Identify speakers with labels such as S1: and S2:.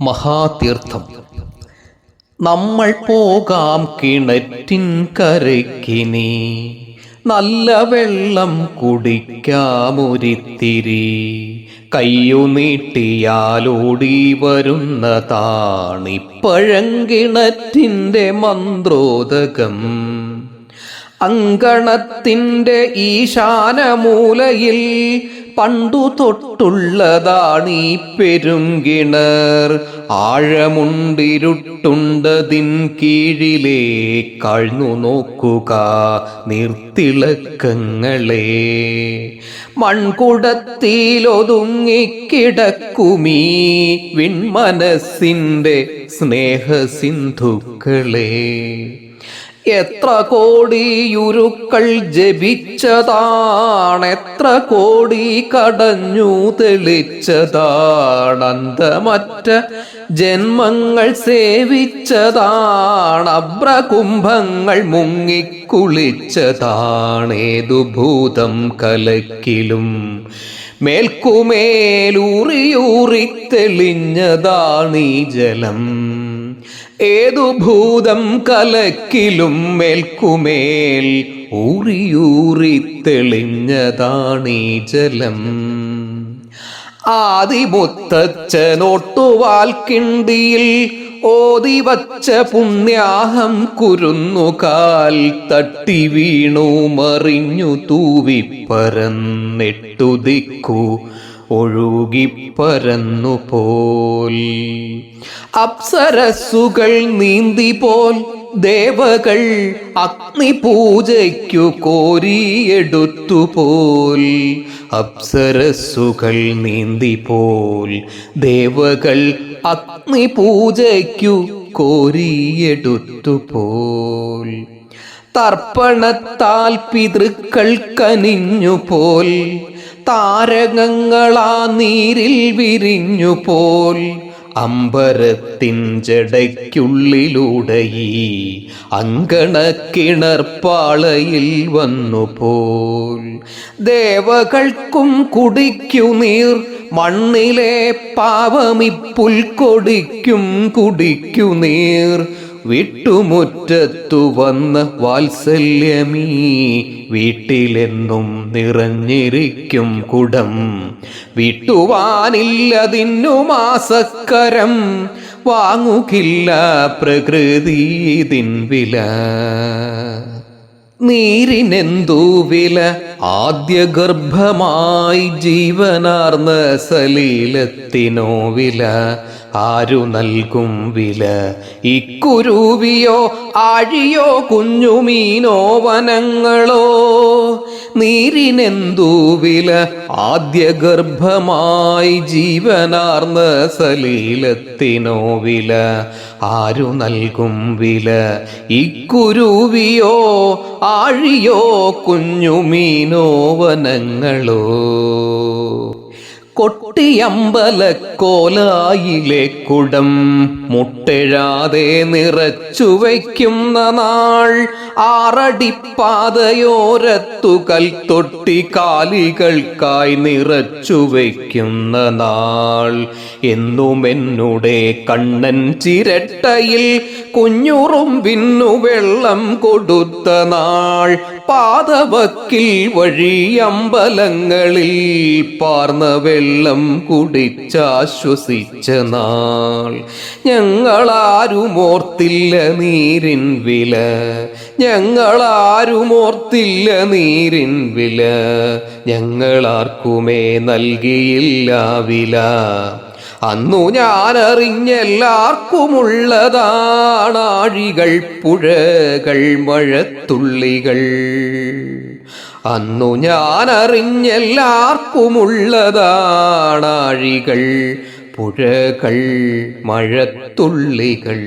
S1: മഹാതീർത്ഥം. നമ്മൾ പോകാം കിണറ്റിൻ കരയ്ക്കിനി. നല്ല വെള്ളം കുടിക്കാമൊരിത്തിരി. കയ്യു നീട്ടിയാലോടി വരുന്നതാണിപ്പഴങ്കിണറ്റിന്റെ മന്ത്രോദകം. അങ്കണത്തിന്റെ ഈശാനമൂലയിൽ പണ്ടു തൊട്ടുള്ളതാണീ പെരുങ്കിണർ. ആഴമുണ്ടിരുട്ടുണ്ടതിൻ കീഴിലേ. കഴ്ന്നു നോക്കുക നിർത്തിളക്കങ്ങളെ. മൺകുടത്തിലൊതുങ്ങിക്കിടക്കുമീ വിൺമനസ്സിന്റെ സ്നേഹസിന്ധുക്കളെ. എത്ര കോടിയുരുക്കൾ ജപിച്ചതാണ് എത്ര കോടി കടഞ്ഞു തെളിച്ചതാണ് അന്തമറ്റ ജന്മങ്ങൾ സേവിച്ചതാണ്. അബ്രകുംഭങ്ങൾ മുങ്ങിക്കുളിച്ചതാണേതു ഭൂതം കലക്കിലും. മേൽക്കുമേലൂറിയൂറി തെളിഞ്ഞതാണീ ജലം. ഏതു ഭൂതം കലക്കിലും മേൽക്കുമേൽ ഊറിയൂറി തെളിഞ്ഞതാണീ ജലം. ആദിമുത്തച്ഛനോട്ടുവാൽ കിണ്ടിയിൽ ഓതി വച്ച പുണ്യാഹം കുരുന്നുകാൽ തട്ടി വീണു മറിഞ്ഞു തൂവി ഒഴുകിപ്പരന്നു പോൽ അപ്സരസുകൾ നീന്തി പോൽ ദേവകൾ അഗ്നി അഗ്നിപൂജയ്ക്കു കോരിയെടുത്തു പോൽ അപ്സരസുകൾ നീന്തി പോൽ ദേവകൾ അഗ്നി അഗ്നിപൂജയ്ക്കു കോരിയെടുത്തു പോൽ തർപ്പണത്താൽ പിതൃക്കൾ കനിഞ്ഞു പോൽ താരകങ്ങളാ നീരിൽ വിരിഞ്ഞു പോൽ. അമ്പരത്തിൻ ജടയ്ക്കുള്ളിലൂടെ ഈ അങ്കണക്കിണർപ്പാളയിൽ വന്നു പോൽ. ദേവകൾക്കും കുടിക്കു നീർ മണ്ണിലെ പാവമിപ്പുൽ കൊടിക്കും കുടിക്കു നീർ. വിട്ടുമുറ്റത്തു വന്ന വാത്സല്യമീ വീട്ടിലെന്നും നിറഞ്ഞിരിക്കും കുടം. വിട്ടുവാനില്ലതിന്നു മാസക്കരം വാങ്ങുകില്ല പ്രകൃതിതിൻ വില. നീരിനെന്തു വില? ആദ്യ ഗർഭമായി ജീവനാർന്ന സലീലത്തിനോ വില ആരു നൽകും വില? ഇക്കുരുവിയോ ആഴിയോ കുഞ്ഞുമീനോ വനങ്ങളോ? നീരിനെന്തു വില? ആദ്യ ഗർഭമായി ജീവനാർന്ന സലീലത്തിനോ വില ആരു നൽകും വില? ഇക്കുരുവിയോ ആഴിയോ കുഞ്ഞുമീനോ വനങ്ങളോ? കൊട്ടിയമ്പലക്കോലായിലെ കുടം മുട്ടെഴാതെ നിറച്ചു വയ്ക്കുന്ന നാൾ ആറടിപ്പാതയോരത്തു കൽത്തൊട്ടി കാലികൾക്കായി നിറച്ചു വയ്ക്കുന്ന നാൾ. എന്നും എന്നുടെ കണ്ണൻ ചിരട്ടയിൽ കുഞ്ഞുറും പിന്നു വെള്ളം കൊടുത്ത നാൾ. പാതവക്കിൽ വഴി അമ്പലങ്ങളിൽ പാർന്ന വെള്ളം കുടിച്ചാശ്വസിച്ച നാൾ. ഞങ്ങളാരുമോർത്തില്ല നീരിൻ വില. ഞങ്ങളാരുമോർത്തില്ല നീരിൻ വില. ഞങ്ങളാർക്കുമേ നൽകിയില്ല വില. അന്നു ഞാനറിഞ്ഞെല്ലാർക്കുമുള്ളതാണാഴികൾ പുഴകൾ മഴത്തുള്ളികൾ. അന്നു ഞാനറിഞ്ഞെല്ലാർക്കുമുള്ളതാണാഴികൾ പുഴകൾ മഴത്തുള്ളികൾ.